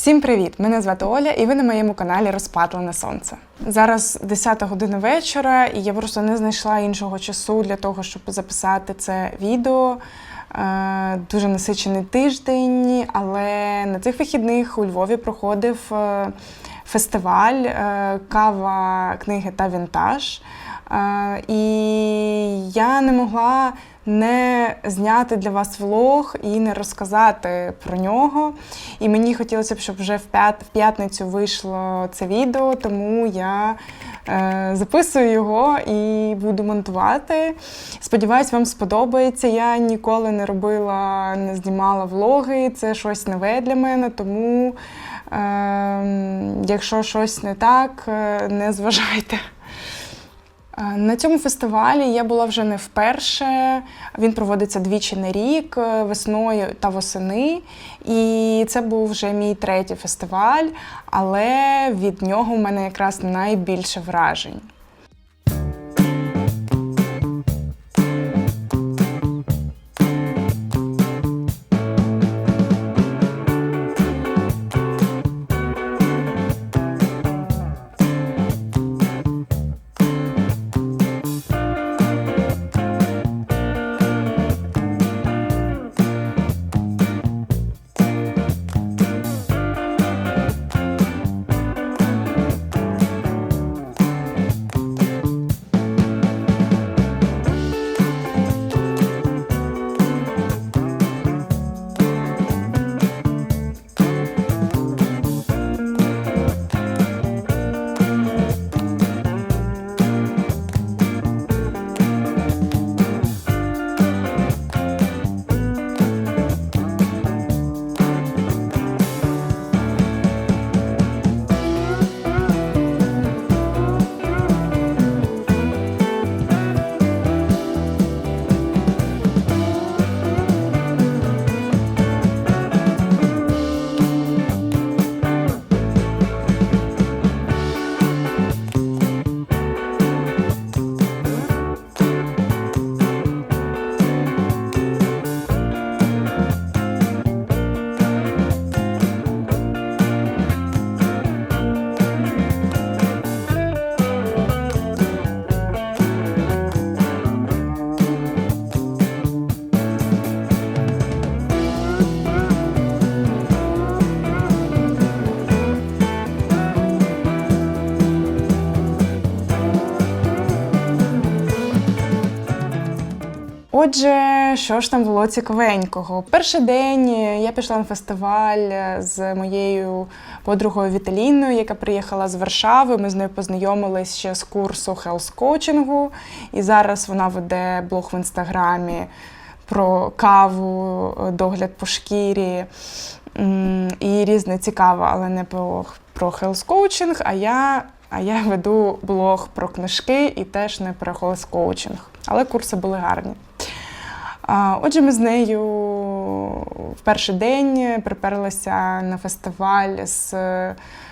Всім привіт! Мене звати Оля, і ви на моєму каналі Розпатлене Сонце. Зараз 10 година вечора, і я просто не знайшла іншого часу для того, щоб записати це відео. Е, Дуже насичений тиждень, але на цих вихідних у Львові проходив е, фестиваль е, кава, книги та вінтаж. І я не могла не зняти для вас влог і не розказати про нього. І мені хотілося б, щоб вже в п'ят- в п'ятницю вийшло це відео, тому я е, записую його і буду монтувати. Сподіваюсь, вам сподобається. Я ніколи не робила, не знімала влоги. Це щось нове для мене, тому е, якщо щось не так, е, не зважайте. Е, На цьому фестивалі я була вже не вперше. Він проводиться двічі на рік, е, весною та восени. І це був вже мій третій фестиваль, але від нього в мене якраз найбільше вражень. Отже, що ж там було цікавенького? Перший день я пішла на фестиваль з моєю подругою Віталіною, яка приїхала з Варшави. Ми з нею познайомились ще з курсу хелс коучингу, і зараз вона веде блог в інстаграмі про каву, догляд по шкірі і різне цікаве, але не про, про хелс коучинг. А я, а я веду блог про книжки і теж не про хелс коучинг. Але курси були гарні. Отже, ми з нею в перший день приперлися на фестиваль з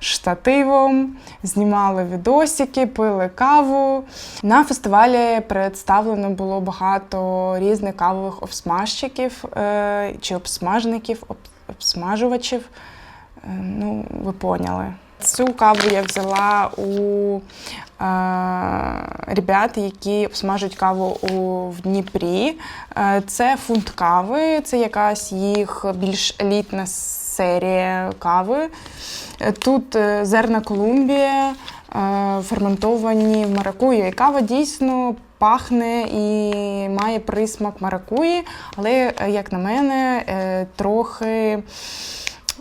штативом, знімали відосики, пили каву. На фестивалі представлено було багато різних кавових обсмажчиків е, чи обсмажників, обсмажувачів. Е, Ну, ви поняли. Цю каву я взяла у е, ребят, які обсмажують каву у, в Дніпрі. Е, це фунт кави, це якась їх більш елітна серія кави. Е, Тут зерна Колумбія, ферментовані в маракуї. І кава дійсно пахне і має присмак маракуї, але, як на мене, е,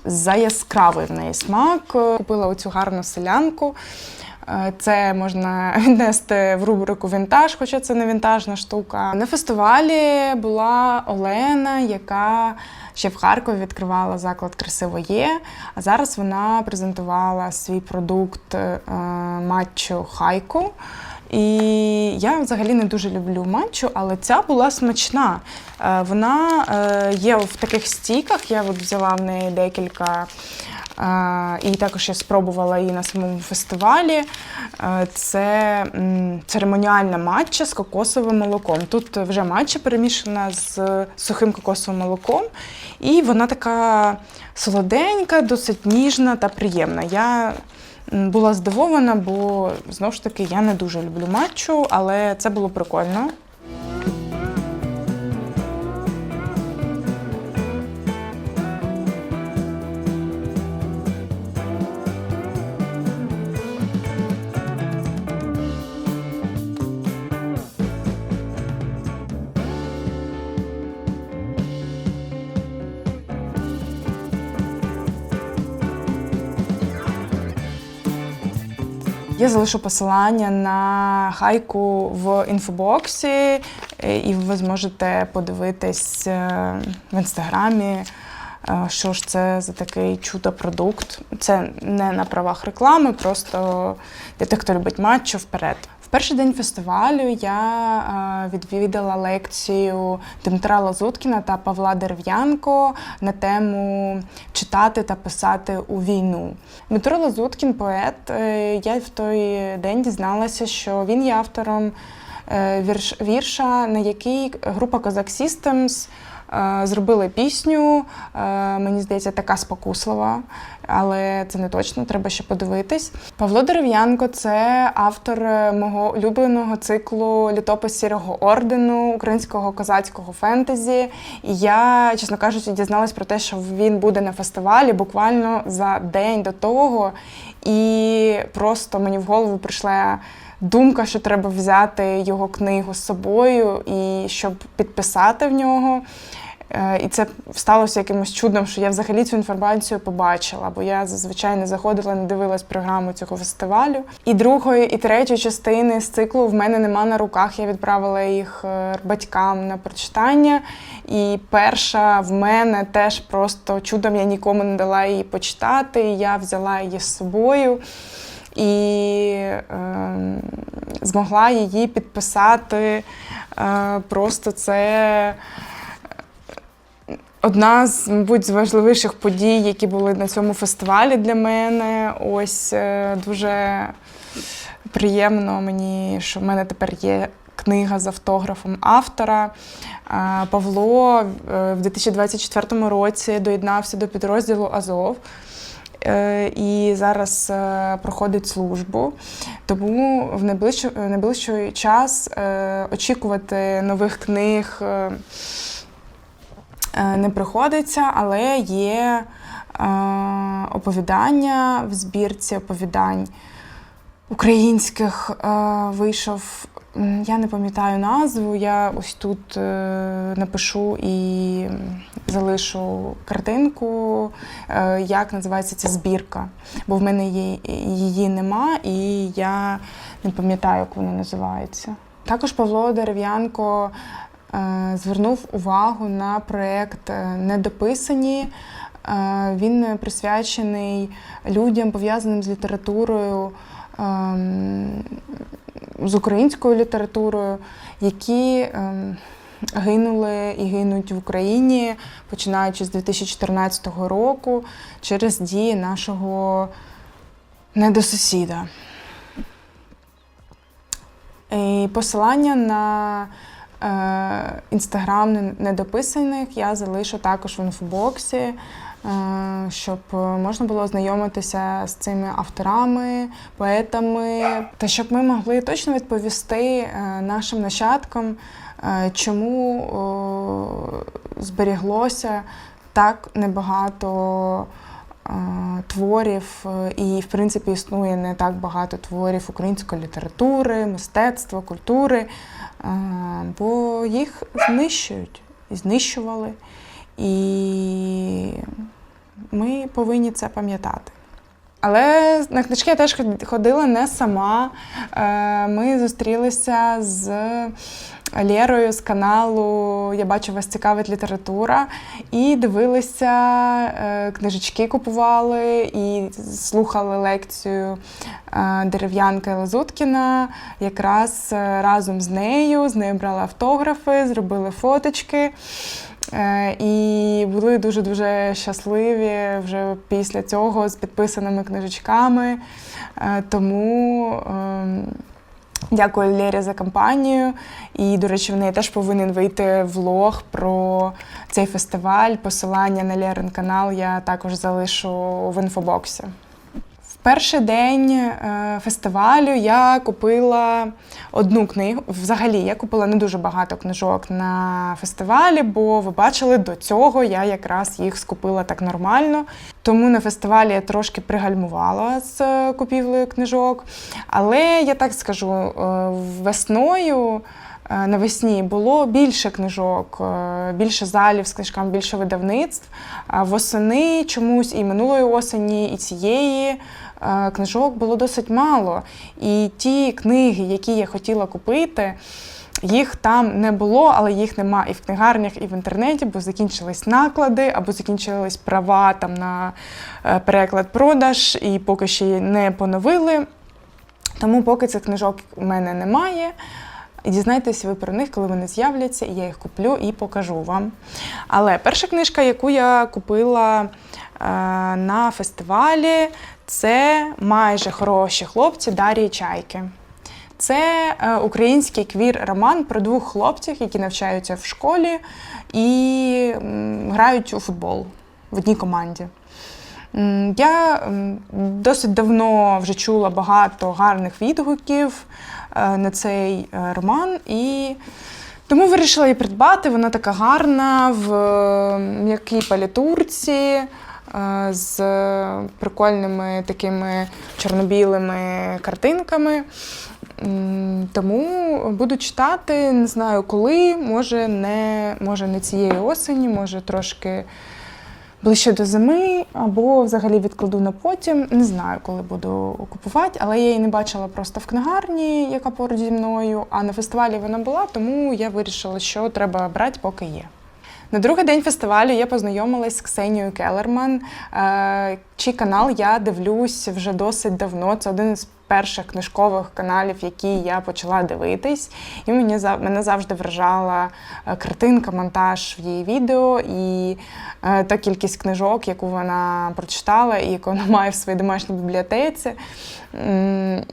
трохи заяскравий в неї смак. Купила оцю гарну селянку. Е, Це можна віднести в рубрику вінтаж, хоча це не вінтажна штука. На фестивалі була Олена, яка ще в Харкові відкривала заклад Красиво є. А зараз вона презентувала свій продукт е, матчу Хайку. І я взагалі не дуже люблю матчу, але ця була смачна. Е, Вона е, є в таких стіках. Я от взяла в неї декілька Е, І також я спробувала її на самому фестивалі. Це церемоніальна матча з кокосовим молоком. Тут вже матча перемішана з сухим кокосовим молоком, і вона така солоденька, досить ніжна та приємна. Я була здивована, бо знову ж таки я не дуже люблю матчу, але це було прикольно. Я залишу посилання на хайку в інфобоксі, е, і ви зможете подивитись е, в інстаграмі, е, що ж це за такий чудо-продукт. Це не на правах реклами, просто для тих, хто любить матчу вперед. В перший день фестивалю я відвідала лекцію Дмитра Лазуткіна та Павла Дерев'янко на тему читати та писати у війну. Дмитро Лазуткін, поет. е, Я в той день дізналася, що він є автором е, вірш, вірша, на який група Козак е, зробили пісню. Е, Мені здається, така спокуслива, але це не точно, треба ще подивитись. Павло Дерев'янко це автор е, мого улюбленого циклу Літопис Сірого ордену українського козацького фентезі. І я, чесно кажучи, дізналась про те, що він буде на фестивалі буквально за день до того. І просто мені в голову прийшла думка, що треба взяти його книгу з собою і щоб підписати в нього. Е, І це сталося якимось чудом, що я взагалі цю інформацію побачила, бо я зазвичай не заходила, не дивилась програму цього фестивалю. І другої, і третьої частини з циклу в мене нема на руках. Я відправила їх е, батькам на прочитання. І перша в мене теж просто чудом я нікому не дала її почитати. Я взяла її з собою і е, змогла її підписати. Е, просто це одна з, мабуть, з важливіших подій, які були на цьому фестивалі для мене. Ось е, дуже приємно мені, що в мене тепер є книга з автографом автора. Е, Павло е, в 2024 році доєднався до підрозділу Азов. І зараз проходить службу, тому в найближчий, в найближчий час очікувати нових книг не приходиться, але є е, оповідання в збірці оповідань українських. е, Вийшов, я не пам'ятаю назву, я ось тут е, напишу і залишу картинку, е, як називається ця збірка. Бо в мене її, її нема, і я не пам'ятаю, як вона називається. Також Павло Дерев'янко е, звернув увагу на проєкт е, Недописані. Е, Він присвячений людям, пов'язаним з літературою, ем, з українською літературою, які ем, гинули і гинуть в Україні, починаючи з 2014 року через дії нашого недосусіда. І посилання на е, інстаграм недописаних. Я залишу також в інфобоксі, е, щоб можна було ознайомитися з цими авторами, поетами, та щоб ми могли точно відповісти е, нашим нащадкам, е, чому зберіглося так небагато е, творів, е, і, в принципі, існує не так багато творів української літератури, мистецтва, культури, е, бо їх знищують і знищували. І ми повинні це пам'ятати. Але на книжки я теж ходила не сама. Е, Ми зустрілися з Лєрою з каналу Я бачу, вас цікавить література. І дивилися, е, книжечки купували і слухали лекцію е, дерев'янка Лазуткіна. Якраз разом з нею, з нею брали автографи, зробили фоточки. Е, І були дуже-дуже щасливі вже після цього з підписаними книжечками. Е, Тому ем, дякую Лері за компанію. І, до речі, в неї теж повинен вийти влог про цей фестиваль. Посилання на Лерин канал я також залишу в інфобоксі. Перший день е, фестивалю я купила одну книгу. Взагалі, я купила не дуже багато книжок на фестивалі, бо ви бачили, до цього я якраз їх скупила так нормально. Тому на фестивалі я трошки пригальмувала з е, купівлею книжок. Але я так скажу, е, весною. Навесні було більше книжок, більше залів з книжками, більше видавництв. А восени чомусь і минулої осені, і цієї книжок було досить мало. І ті книги, які я хотіла купити, їх там не було, але їх нема і в книгарнях, і в інтернеті, бо закінчились наклади, або закінчились права там на е, переклад-продаж, і поки ще не поновили. Тому поки цих книжок у мене немає. І дізнайтесь ви про них, коли вони з'являться, і я їх куплю і покажу вам. Але перша книжка, яку я купила е, на фестивалі, це майже хороші хлопці Дарії Чайки. Це е, український квір-роман про двох хлопців, які навчаються в школі і грають у футбол в одній команді. Я досить давно вже чула багато гарних відгуків е, на цей е, роман, і тому вирішила її придбати. Вона така гарна в м'якій палітурці. Е, З прикольними такими чорно-білими картинками. Тому буду читати, не знаю коли, може не, може не цієї осені, може трошки ближче до зими, або взагалі відкладу на потім. Не знаю, коли буду купувати, але я її не бачила просто в книгарні, яка поруч зі мною. А на фестивалі вона була, тому я вирішила, що треба брати, поки є. На другий день фестивалю я познайомилась з Ксенією Келерман, е, чий канал я дивлюсь вже досить давно. Це один із перших книжкових каналів, які я почала дивитись. І мені мене завжди вражала е, картинка, монтаж в її відео і е, та кількість книжок, яку вона прочитала і яку вона має в своїй домашній бібліотеці.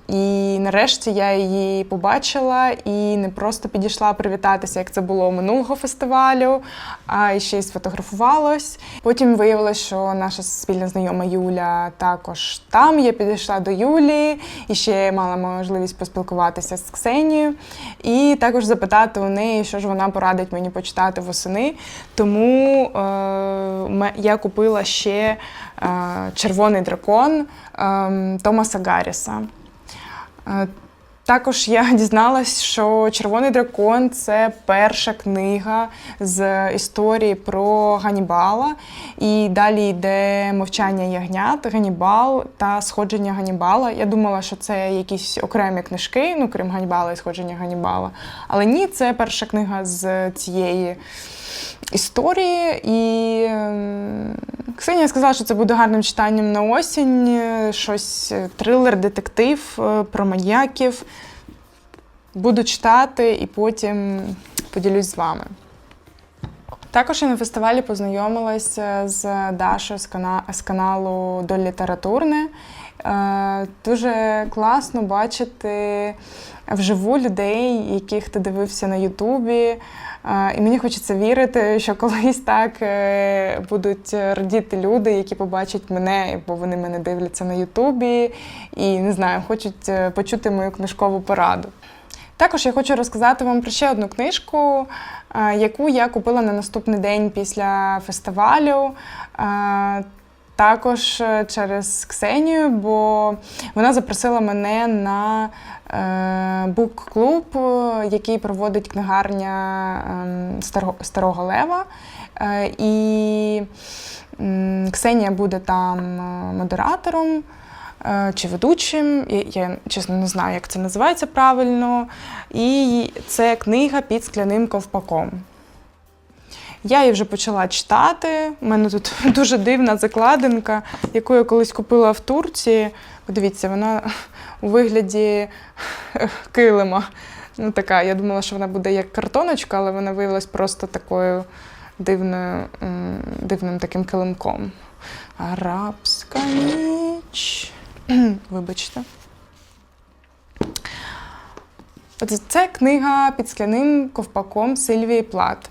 І нарешті я її побачила і не просто підійшла привітатися, як це було минулого фестивалю, а ще й сфотографувалась. Потім виявилось, що наша спільна знайома Юля також там. Я підійшла до Юлі і ще мала можливість поспілкуватися з Ксенією і також запитати у неї, що ж вона порадить мені почитати восени. Тому е, я купила ще е, Червоний дракон е, Томаса Гарріса. Також я дізналась, що Червоний дракон це перша книга з історії про Ганібала. І далі йде мовчання ягнят, Ганібал та сходження Ганібала. Я думала, що це якісь окремі книжки, ну крім Ганібала і сходження Ганібала. Але ні, це перша книга з цієї історії. І ем, Ксенія сказала, що це буде гарним читанням на осінь, щось е, трилер, детектив е, про маньяків. Буду читати і потім поділюсь з вами. Також я на фестивалі познайомилася з Дашою з, кана- з каналу До літературне. Е, Дуже класно бачити вживу людей, яких ти дивився на Ютубі. І мені хочеться вірити, що колись так е, будуть радіти люди, які побачать мене, бо вони мене дивляться на Ютубі і не знаю, хочуть е, почути мою книжкову пораду. Також я хочу розказати вам про ще одну книжку, яку я купила на наступний день після фестивалю. Також е, через Ксенію, бо вона запросила мене на бук-клуб, е, який проводить книгарня ем, Старого, Лева. Е, І Ксенія буде там е, модератором е, чи ведучим. Я чесно не знаю, як це називається правильно. І це книга під скляним ковпаком. Я її вже почала читати. У мене тут дуже дивна закладинка, яку я колись купила в Турції. Подивіться, вона у вигляді килима. Ну, така, я думала, що вона буде як картоночка, але вона виявилась просто такою дивною, дивним таким килимком. Арабська ніч. Вибачте. Це книга під скляним ковпаком Сильвії Плат.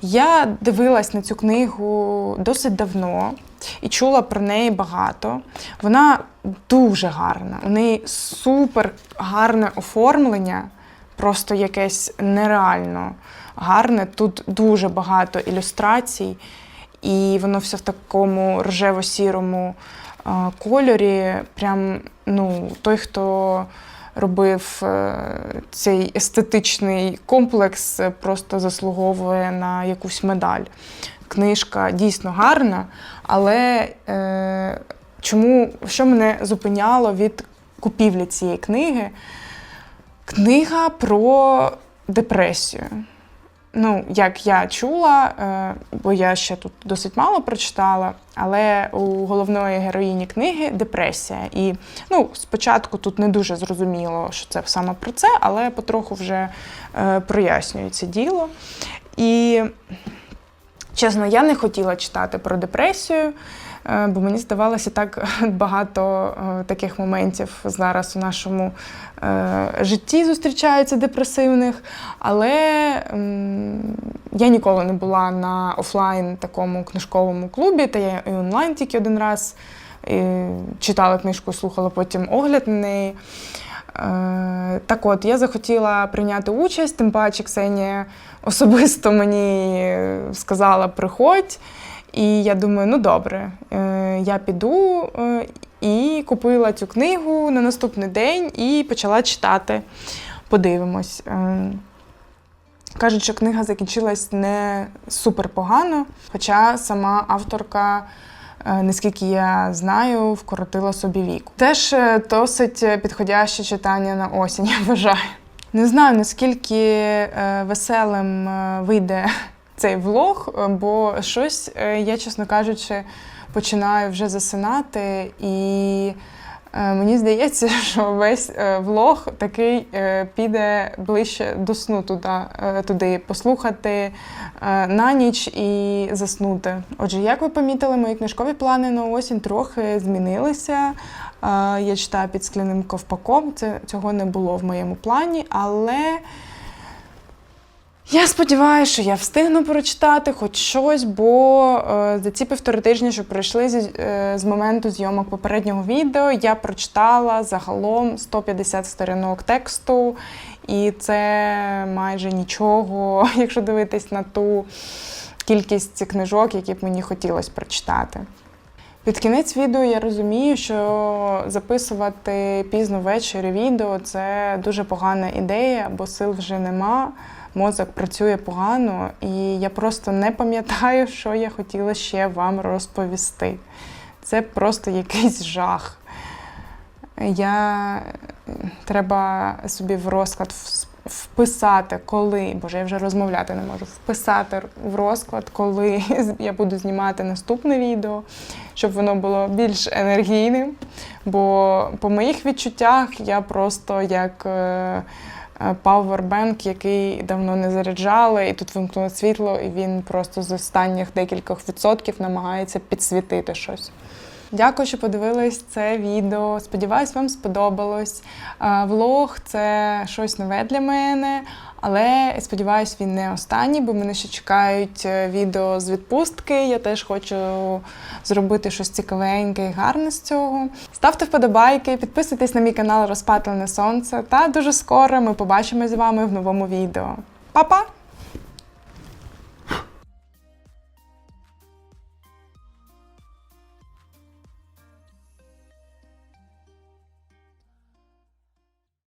Я дивилась на цю книгу досить давно і чула про неї багато. Вона дуже гарна. У неї супер гарне оформлення, просто якесь нереально гарне. Тут дуже багато ілюстрацій, і воно все в такому рожево-сірому е, кольорі. Прям ну, той, хто робив е, цей естетичний комплекс, е, просто заслуговує на якусь медаль. Книжка дійсно гарна, але е, чому що мене зупиняло від купівлі цієї книги? Книга про депресію. Ну, як я чула, е, бо я ще тут досить мало прочитала, але у головної героїні книги депресія. І ну, спочатку тут не дуже зрозуміло, що це саме про це, але потроху вже е, прояснюється діло. І чесно, я не хотіла читати про депресію. е, Бо мені здавалося так багато е, таких моментів зараз у нашому е, житті зустрічаються депресивних. Але я ніколи не була на офлайн такому книжковому клубі, та я і онлайн тільки один раз читала книжку, слухала потім огляд на неї. Е, Так от, я захотіла прийняти участь, тим паче Ксенія особисто мені сказала, приходь. І я думаю, ну добре, е, я піду е, і купила цю книгу на наступний день і почала читати. Подивимось. Кажуть, що книга закінчилась не супер погано, хоча сама авторка, наскільки я знаю, вкоротила собі вік. Теж е, досить підходяще читання на осінь, я вважаю. Не знаю, наскільки е, веселим е, вийде цей влог, е, бо щось, е, я, чесно кажучи, починаю вже засинати, і е, мені здається, що весь е, влог такий е, піде ближче до сну туди, е, туди послухати е, на ніч і заснути. Отже, як ви помітили, мої книжкові плани на осінь трохи змінилися. Е, Я читаю під скляним ковпаком. Це цього не було в моєму плані, але я сподіваюся, що я встигну прочитати хоч щось, бо е, за ці півтори тижні, що пройшли зі- е, з моменту зйомок попереднього відео, я прочитала загалом 150 сторінок тексту, і це майже нічого, якщо дивитись на ту кількість книжок, які б мені хотілося прочитати. Під кінець відео я розумію, що записувати пізно ввечері відео це дуже погана ідея, бо сил вже нема, мозок працює погано, і я просто не пам'ятаю, що я хотіла ще вам розповісти. Це просто якийсь жах. Я треба собі в розклад вписати, коли, боже, я вже розмовляти не можу, вписати в розклад, коли я буду знімати наступне відео, щоб воно було більш енергійним. Бо по моїх відчуттях я просто як е, пауербенк, який давно не заряджали, і тут вимкнуло світло, і він просто з останніх декількох відсотків намагається підсвітити щось. Дякую, що подивились це відео. Сподіваюсь, вам сподобалось. Влог це щось нове для мене, але сподіваюсь, він не останній, бо мене ще чекають е, відео з відпустки. Я теж хочу зробити щось цікавеньке і гарне з цього. Ставте вподобайки, підписуйтесь на мій канал Розпатлене Сонце. Та дуже скоро ми побачимось з вами в новому відео. Па-па!